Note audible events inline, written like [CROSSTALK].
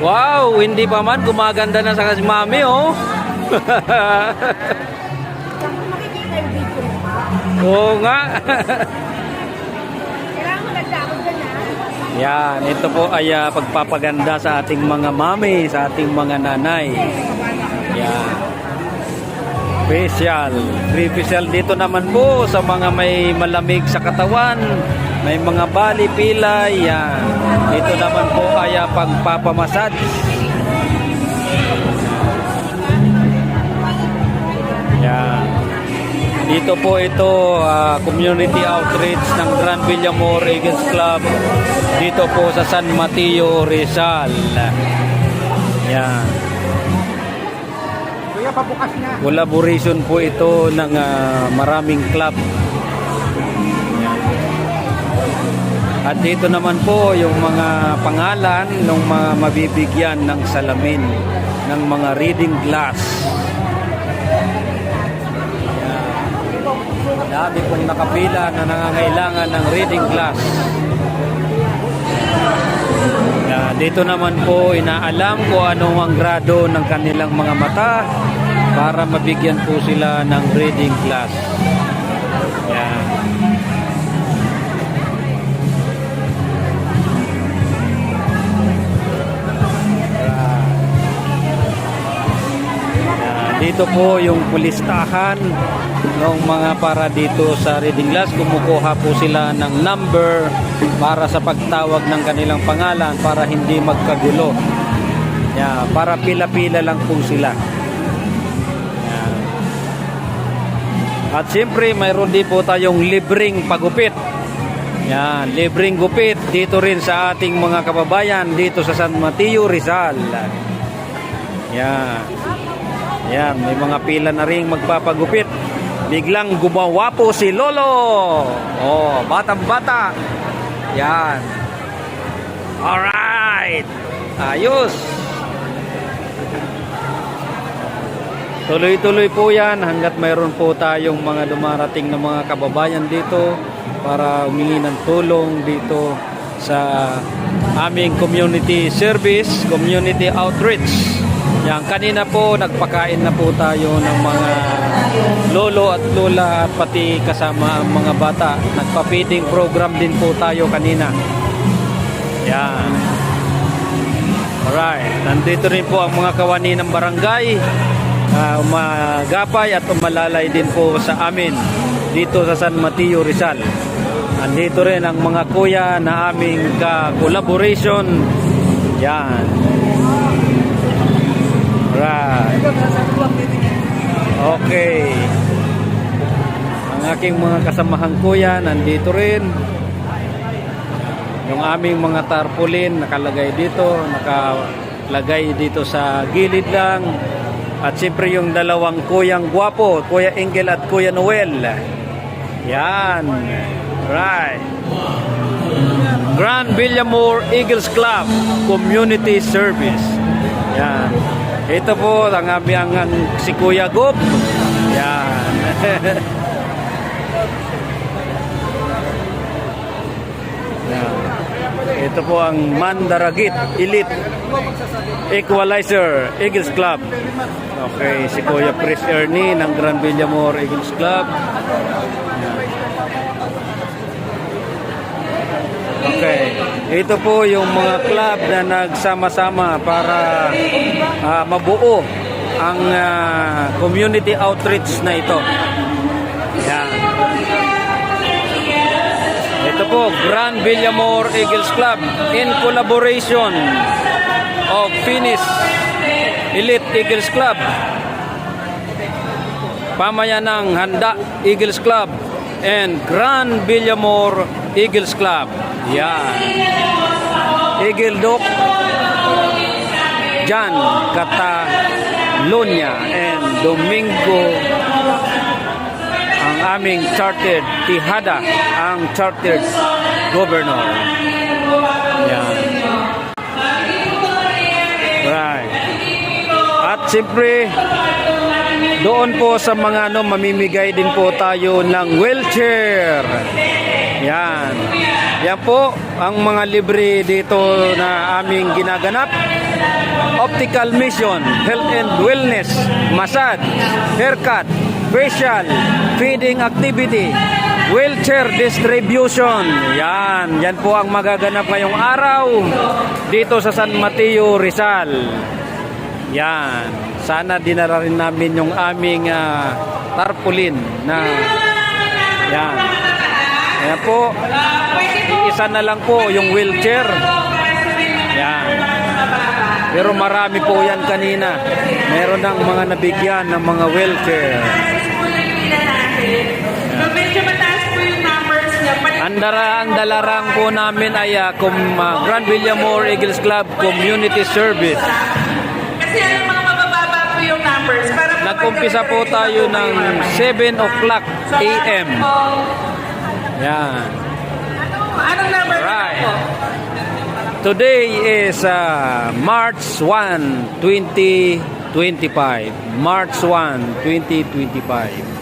Wow, hindi pa man. Gumaganda na sa kasi mami, oh. Oo nga. Yan, ito po ay ah, pagpapaganda sa ating mga mami, sa ating mga nanay. Yan. Facial. Free facial dito naman po sa mga may malamig sa katawan, may mga bali, pilay. Yan. Dito naman po ay pagpapamasad. Yan. Dito po ito, ah, community outreach ng Grand Villamor Eagles Club. Dito po sa San Mateo, Rizal. Yan. Kuya, pabukas na. Collaboration po ito ng ah, maraming club. At dito naman po yung mga pangalan ng mga mabibigyan ng salamin ng mga reading glass. Dami pong nakapila na nangangailangan ng reading glass. Yan. Dito naman po inaalam kung anong ang grado ng kanilang mga mata para mabigyan po sila ng reading glass. Yan. Dito po yung pulistahan ng mga para dito sa reading glass. Kumukuha po sila ng number para sa pagtawag ng kanilang pangalan para hindi magkagulo. Yan. Para pila-pila lang po sila. Yan. At siyempre mayroon din po tayong libreng pagupit. Yan, libreng gupit dito rin sa ating mga kababayan dito sa San Mateo, Rizal. Yan. Yan, may mga pila na rin magpapagupit. Biglang gumawa po si Lolo. Oh, batang bata. Yan. Alright. Ayos. Tuloy-tuloy po yan hanggat mayroon po tayong mga dumarating na mga kababayan dito para humingi ng tulong dito sa aming community service, community outreach. Yan, kanina po nagpakain na po tayo ng mga lolo at lola at pati kasama ang mga bata. Nagpa-feeding program din po tayo kanina. Yan. Alright, nandito rin po ang mga kawani ng barangay. Uh, umagapay at umalalay din po sa amin dito sa San Mateo, Rizal. Andito rin ang mga kuya na aming ka-collaboration. Yan. Right. Okay. Ang aking mga kasamahang kuya nandito rin. Yung aming mga tarpaulin nakalagay dito, nakalagay dito sa gilid lang. At siyempre yung dalawang kuyang gwapo, Kuya Engel at Kuya Noel. Yan. Right. Grand Villamor Eagles Club Community Service. Yan. Ito po ang aming ang, si Kuya Gop. Yan. [LAUGHS] Yan. Ito po ang Mandaragit Elite Equalizer Eagles Club. Okay, si Kuya Chris Ernie ng Grand Villamor Eagles Club. Yan. Okay. Ito po yung mga club na nagsama-sama para ah, mabuo ang ah, community outreach na ito. Yan. Ito po, Grand Villamor Eagles Club in collaboration of Finis Elite Eagles Club. Pamayanang Handa Eagles Club and Grand Villamor Eagles Club. Yan. Eagle Doc Jan Catalonia and Domingo ang aming chartered Tihada ang chartered governor. Yan. Right. At siyempre, doon po sa mga ano, mamimigay din po tayo ng wheelchair. Yan. Yan po ang mga libre dito na aming ginaganap. Optical Mission, Health and Wellness, Massage, Haircut, Facial, Feeding Activity, Wheelchair Distribution. Yan, yan po ang magaganap ngayong araw dito sa San Mateo, Rizal. Yan. Sana dinala rin namin yung aming ah, tarpaulin na yan. Ayan po. Isa na lang po yung wheelchair. Yan. Pero marami po yan kanina. Meron ng mga nabigyan ng mga wheelchair. Pati- Ang, ang dalarang po namin ay ah, kum, ah, Grand Villamor Eagles Club Community Service. Kasi ano mga mabababa po yung numbers. Para Nag-umpisa po tayo ng 7 o'clock a.m. Yan. Anong number Right. po? Today is uh, March 1, 2025. March 1, 2025.